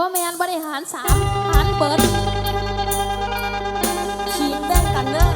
บ่แมนบริหารสามหารเปิดขีดแบ่งกันเด้อ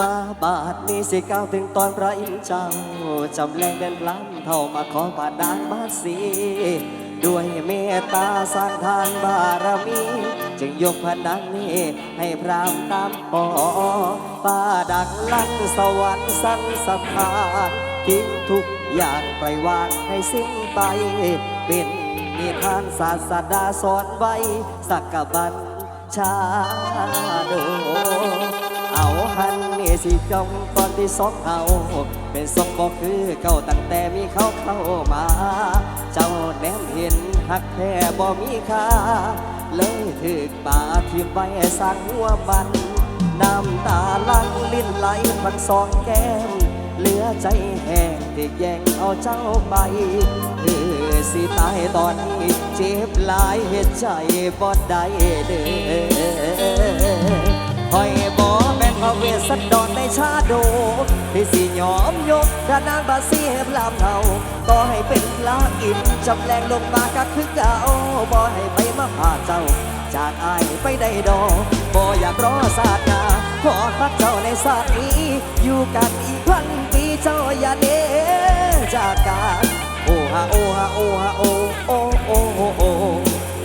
มาบาทนี้สิก้าวถึงตอนพระอินทร์เจ้าจำแรงเป็นล้ำเท่ามาขอบาดาลมาสีด้วยเมตตาสร้างทานบารมี จึงยกพนันนี้ให้พรามตามปอป้าดังลั่นสวรรค์สั่งสถานทิ้งทุกอย่างไปวางให้สิ้นไป เป็นนิทานศาสดาสอนไว้ สักกบัญชาโดเอาหันนี่สิจงตอนที่สองเอาเป็นสมบอกคือเก่าตั้งแต่มีเขาเข้ามา เจ้าแนมเห็นหักแท้บ่มีค่า เลยถึกป่าที่ไว้สร้างหัวบัน น้ำตาลังลิ้นไหลพันสองแก้ม เหลือใจแห้งที่แย่งเอาเจ้าไปคือสิตายตอนนี้เจ็บหลายเหตุใจบ่ได้เด้อคอยบอแม่นพระเวสสันดรในชาโดที่สิยอมย กดานางบาสีให้พลามเทาก็ให้เป็นพระอินจำแรงลงมาก็คือเก่าบ่ให้ไปมาพาเจ้า จากอายไปได้ดอกบ่อยากรอศาสนาขอพักเจ้าในศาสตร์นี้ อยู่กันอีกพันปีเจ้าอย่าเดจากกันโอ้ฮะโอ้ฮะโอ้ฮะโอ้โอ้โอ้โอ้โอ้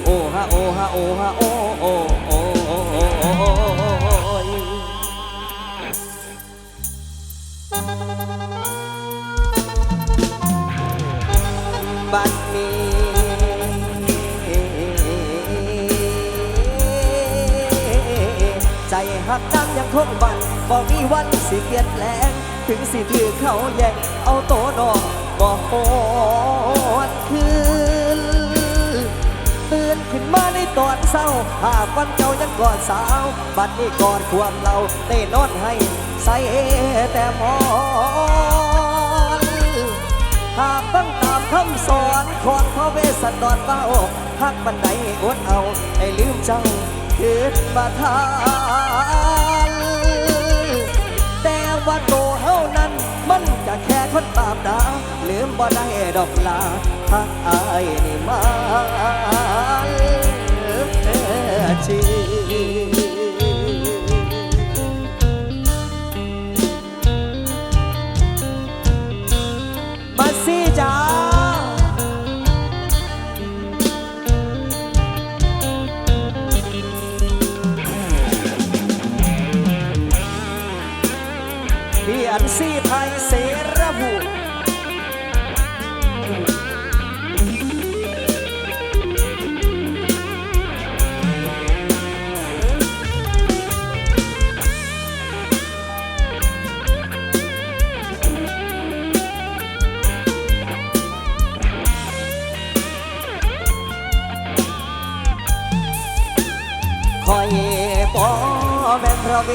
โอ้ฮะโอ้ฮะโอ้ฮะโอ้โอ้โอโอ้โอ้ย บัดนี้ ใจหักดังยังคงบันบ่มีวันสิเปลี่ยนแปลง ถึงสิถือเขาแย่งเอาโตนอกบ่โหดคืนตื่นขึ้นมาในตอนเศร้าภาพวันเจ้ายังกอดสาว บัดนี้กอดความเราได้นอนให้ใส่แต่หมอนหากฟัง คำสอนของพระเวสสันดรเบ้าหักบันไดอดเอา ให้ลืมเจ้าคืนมาทาน แต่ว่าโตเฮานั้น มันก็แค่คนบาปดาลืมบ่ได้ดอกลาหักอายนี่มา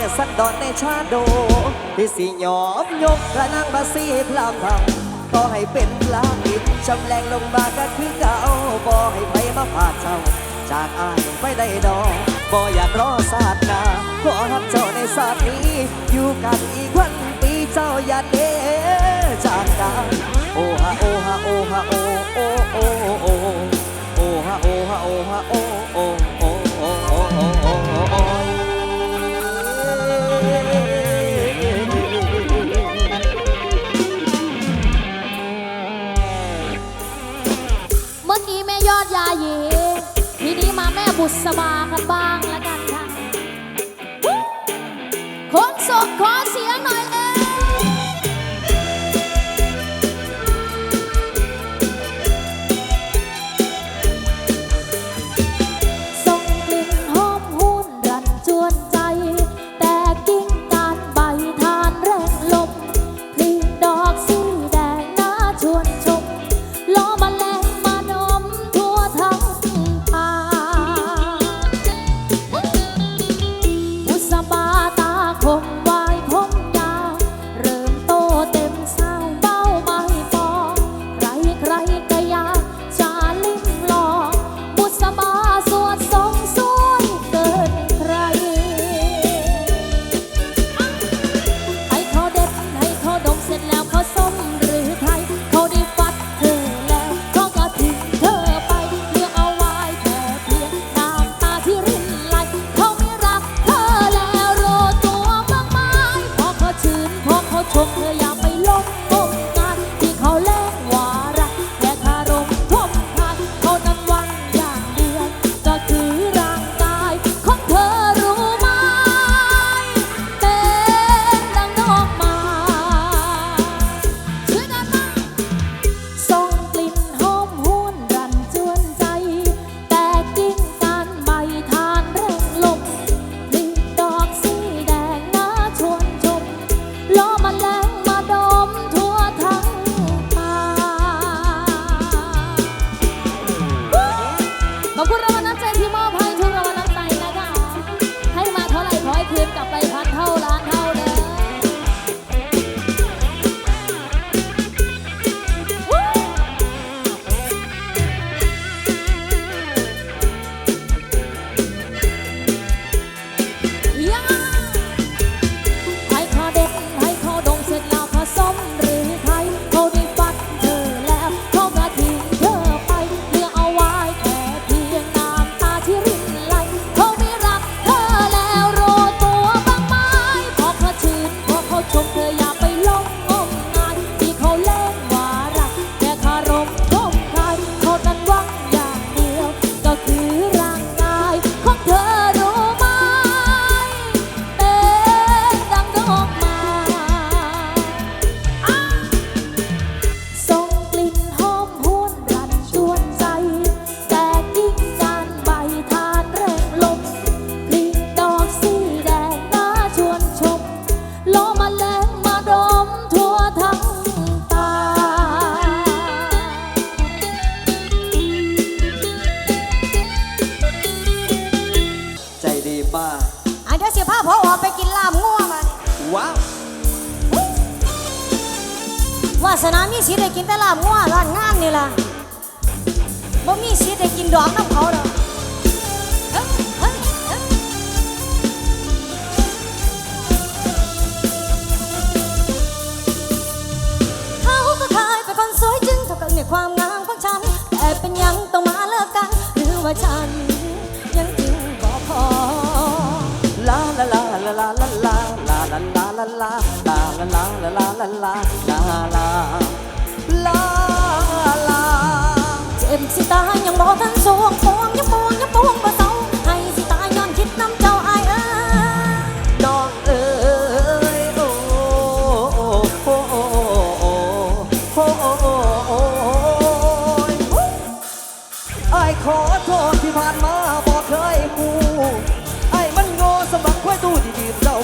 ม่นพระเวสสันดรในชาโด ที่สิยอมยกพระนางมาสีพลามเทาก็ให้เป็นพลาอิดชำแรงลงมาก็คือเก่าบ่ให้ไผมาพาเจ้า จากอายไปได้ดอกบ่อยากรอศาสนาขอรับเจ้าในศาสตร์นี้ อยู่กันอีกวันปีเจ้าอย่าเดจากกันโอ้ฮะโอ้ฮะโอฮะโอโอ้โอ้โอ้โอ้ฮะโอ้ฮะโอ้ฮะโอ้ บุษบากันบ้างละกันค่ะคนสดขอเสียงหน่ ว่าฉันยังจึงบ่พอ ลาลาลาลาลาลาลาลาลาลาลาลาลาลาลาลาลา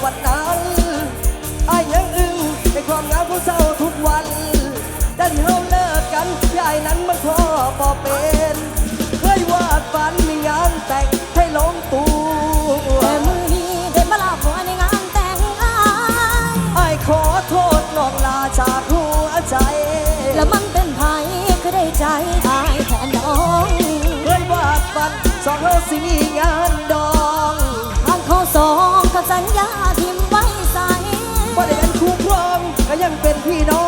วันนั้นไอ้ยังอึ้งในความงามของเจ้าทุกวันแต่ที่เราเลิกกันยายนั้นมันพ่อบ่เป็นเคยวาดฝันมีงานแต่งให้ลงตัวแต่มือนี้ได้มาลาผัวในงานแต่งอายไอ้ขอโทษน้องลาจากหัวใจ แล้วมันเป็นไผคือได้ใจอายแทนน้องเคยวาดฝันสองเราสิมีงาน งเป็นพี่น้อง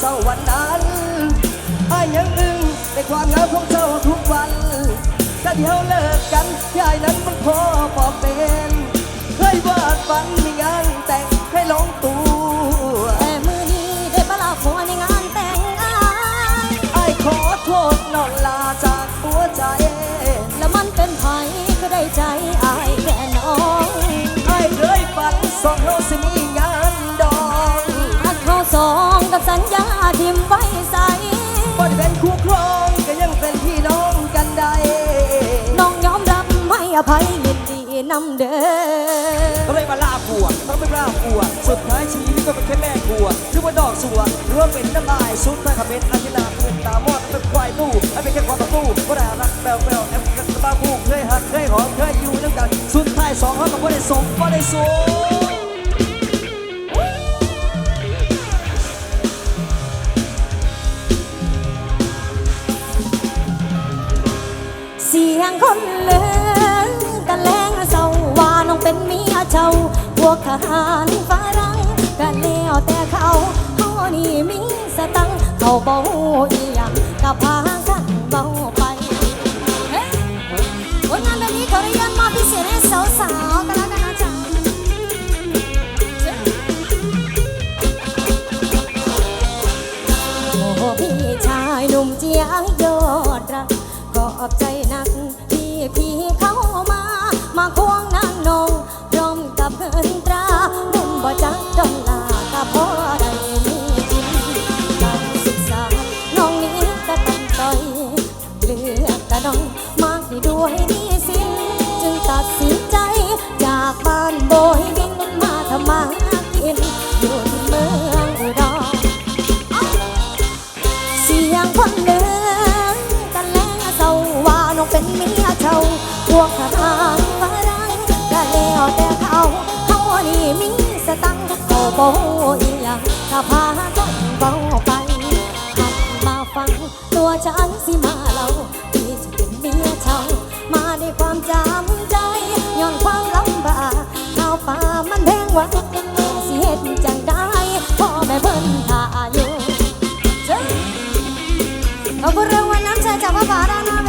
เด่นเจ้าวันนั้นไอ้ยังอึ้งในความงามของเจ้าทุกวันแต่เดี๋ยวเลิกกันยายนั้นมันพอปอบเป็นเคยวาดฝัน อภัยยินดีนำเด้อก็เลยมาล่าผัวต้องไม่ล่าผัวสุดท้ายชีวิตก็เป็นแค่แม่ผัวหรือว่าดอกสัวหรือว่าเป็นน้ำลายสุดท้ายคำเป็นอันที่นาเป็นตามอดเป็นควายตู้ให้เป็นแค่ความประตูก็ได้รักแปลวแปลวแอมกันบ้าผู้เคยหักเคยหอมเคยอยู่ด้วยกันสุดท้ายสองเขาก็บ่ได้สมบ่ได้สูงเสียงคนเลือ พวกทหารฝรั่งกันแล้วแต่เขาเขานี่มีสตังค์เขาเบาอีหยังกับพากันเบาไปเฮ้ยผลงานแบบนี้ขออนุญาตมอบพิเศษให้สาวๆกันแล้วกันนะจ๊ะโอ้โหพี่ชายหนุ่มเจียง โบอีหยังถ้าพากันเบาไปหันมาฟัง ตัวฉันสิมาเล่าที่จะเป็นเมียเจ้ามาด้วยความจำใจย้อนความลำบากข้าวป่ามันแพงวังสิเฮ็ดจังได้พ่อแม่เพิ่นทาอยู่ขอบคุณรางวัลน้ำใจจากพระบาทด้านหน้า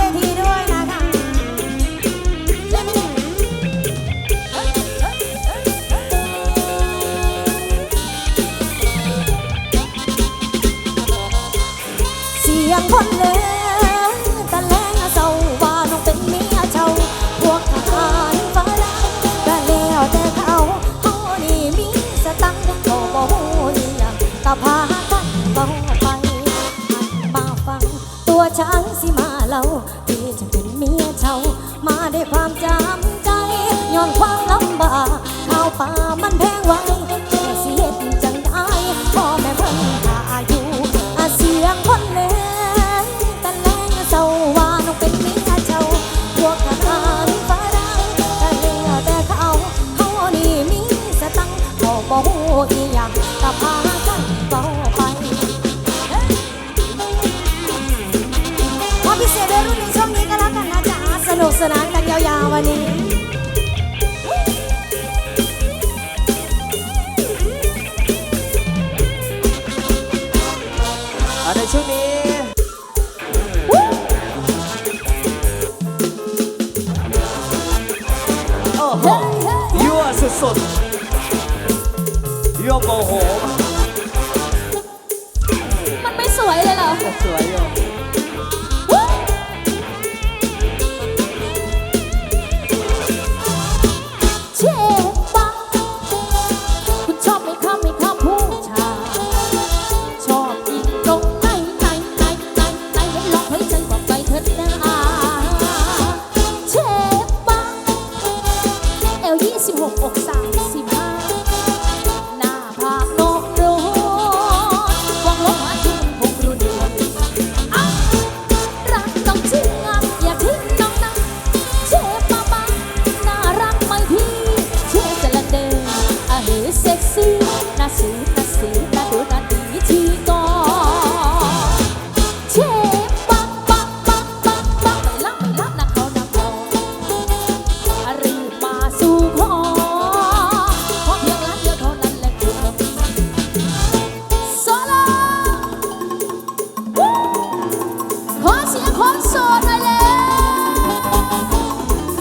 ปลามันแพงไว สดโยกโอโห มันไม่สวยเลยเหรอ สวยโย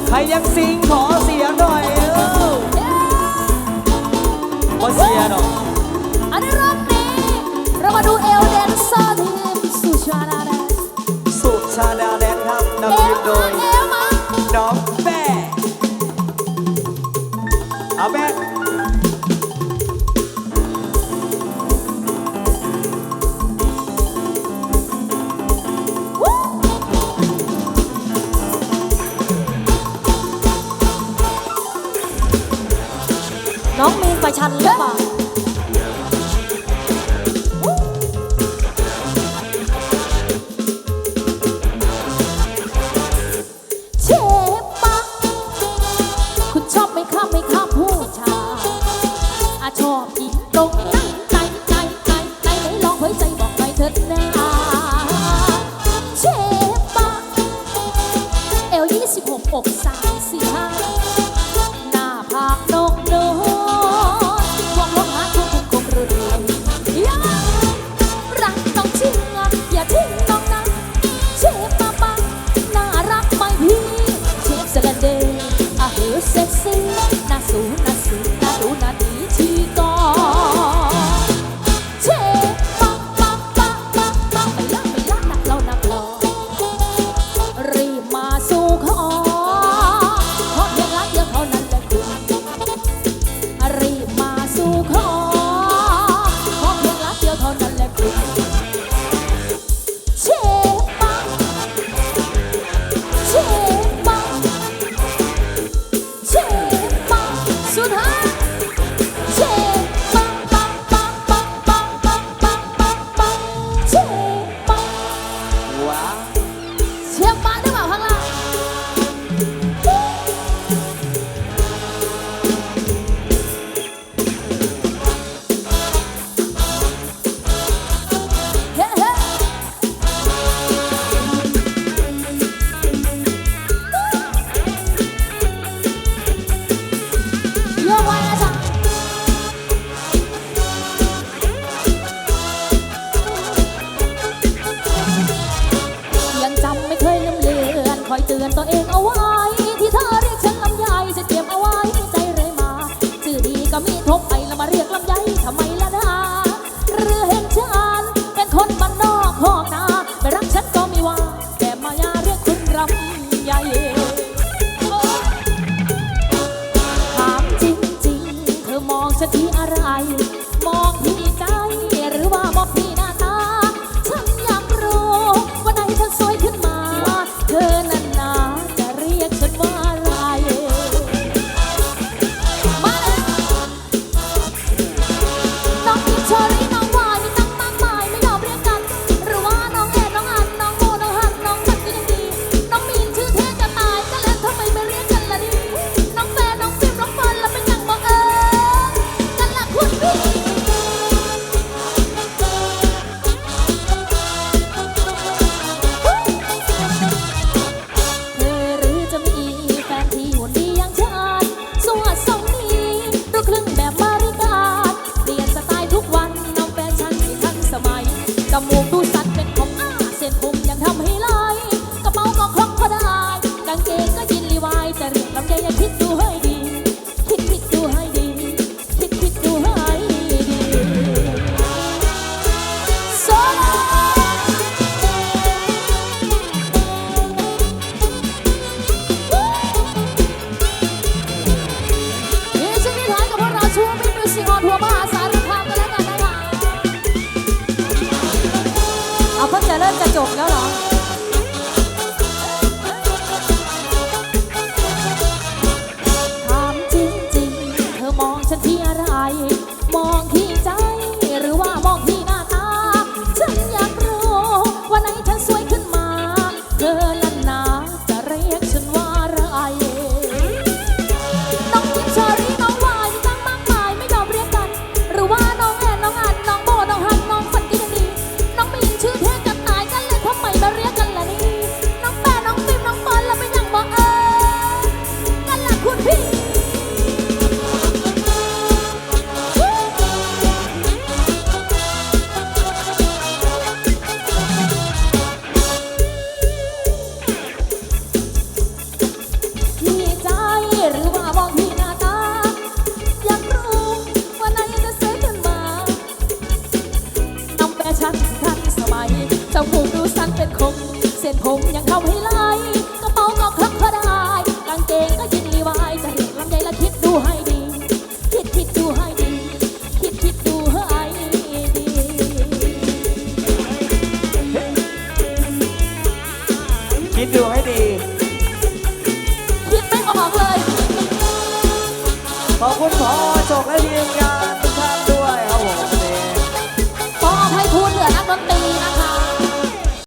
ใครยังสิงขอเสียงหน่อยเออขอเสียหน่อยอันนี้รอบนี้เรามาดูเอลเดนเซอร์ทีมสุชาดาแดนสุชาดาเดนครับนำทีมโดย ฉันหรือเปล่า